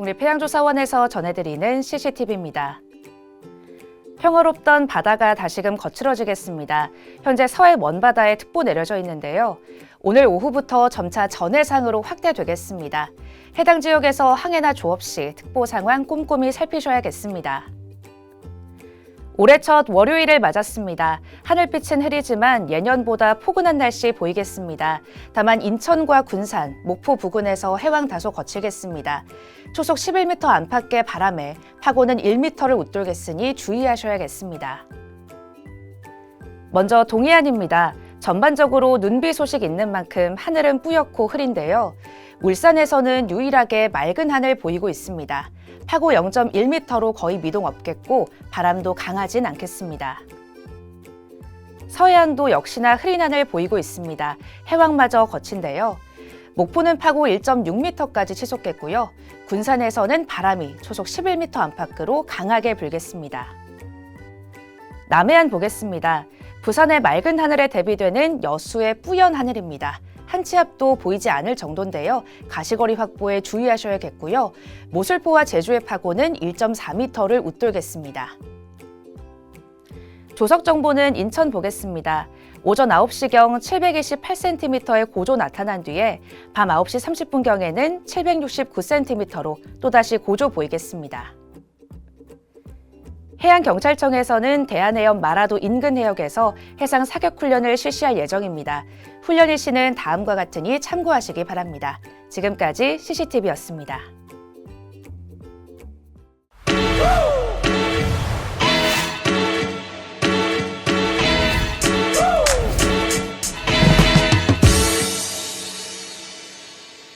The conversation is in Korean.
국립해양조사원에서 전해드리는 CCTV입니다. 평화롭던 바다가 다시금 거칠어지겠습니다. 현재 서해 먼바다에 특보 내려져 있는데요. 오늘 오후부터 점차 전해상으로 확대되겠습니다. 해당 지역에서 항해나 조업 시 특보 상황 꼼꼼히 살피셔야겠습니다. 올해 첫 월요일을 맞았습니다. 하늘빛은 흐리지만 예년보다 포근한 날씨 보이겠습니다. 다만 인천과 군산, 목포 부근에서 해왕 다소 거치겠습니다. 초속 11m 안팎의 바람에 파고는 1m를 웃돌겠으니 주의하셔야겠습니다. 먼저 동해안입니다. 전반적으로 눈비 소식 있는 만큼 하늘은 뿌옇고 흐린데요. 울산에서는 유일하게 맑은 하늘 보이고 있습니다. 파고 0.1m로 거의 미동 없겠고 바람도 강하진 않겠습니다. 서해안도 역시나 흐린 하늘 보이고 있습니다. 해왕마저 거친데요. 목포는 파고 1.6m까지 치솟겠고요. 군산에서는 바람이 초속 11m 안팎으로 강하게 불겠습니다. 남해안 보겠습니다. 부산의 맑은 하늘에 대비되는 여수의 뿌연 하늘입니다. 한 치 앞도 보이지 않을 정도인데요. 가시거리 확보에 주의하셔야겠고요. 모슬포와 제주의 파고는 1.4m를 웃돌겠습니다. 조석 정보는 인천 보겠습니다. 오전 9시경 728cm의 고조 나타난 뒤에 밤 9시 30분경에는 769cm로 또다시 고조 보이겠습니다. 해양경찰청에서는 대한해협 마라도 인근 해역에서 해상 사격 훈련을 실시할 예정입니다. 훈련 일시는 다음과 같으니 참고하시기 바랍니다. 지금까지 CCTV였습니다.